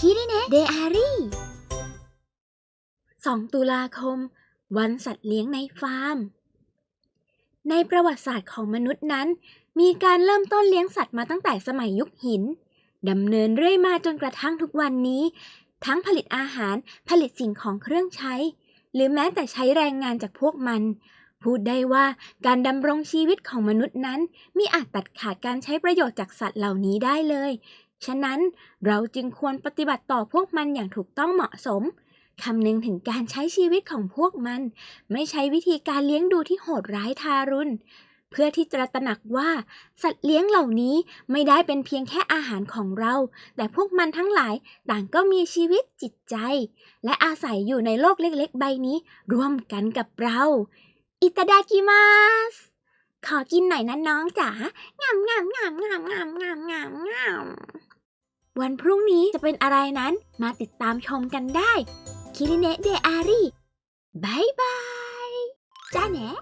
คิริเนะเดอารี่2ตุลาคม วันสัตว์เลี้ยงในฟาร์ม ในประวัติศาสตร์ของมนุษย์นั้น มีการเริ่มต้นเลี้ยงสัตว์มาตั้งแต่สมัยยุคหินดำเนินเรื่อยมาจนกระทั่งทุกวันนี้ ทั้งผลิตอาหารผลิตสิ่งของเครื่องใช้ หรือแม้แต่ใช้แรงงานจากพวกมัน พูดได้ว่าการดำรงชีวิตของมนุษย์นั้นมิอาจตัดขาดการใช้ประโยชน์จากสัตว์เหล่านี้ได้เลย ฉะนั้นเราจึงควรปฏิบัติต่อพวกมันอย่างถูกต้องเหมาะสมคำนึงถึงการใช้ชีวิตของพวกมัน ไม่ใช้วิธีการเลี้ยงดูที่โหดร้ายทารุณ เพื่อที่จะตระหนักว่า สัตว์เลี้ยงเหล่านี้ไม่ได้เป็นเพียงแค่อาหารของเรา แต่พวกมันทั้งหลายต่างก็มีชีวิตจิตใจ และอาศัยอยู่ในโลกเล็กๆ ใบนี้ร่วมกันกับเรา อิตาดากิมาสขอกินหน่อยนะน้องจ๋างามงามงามงามงามงามงาม วันพรุ่งนี้จะเป็นอะไรนั้นมาติดตามชมกันได้คิริเนะเดอารี่บายบายจ้าแหนะ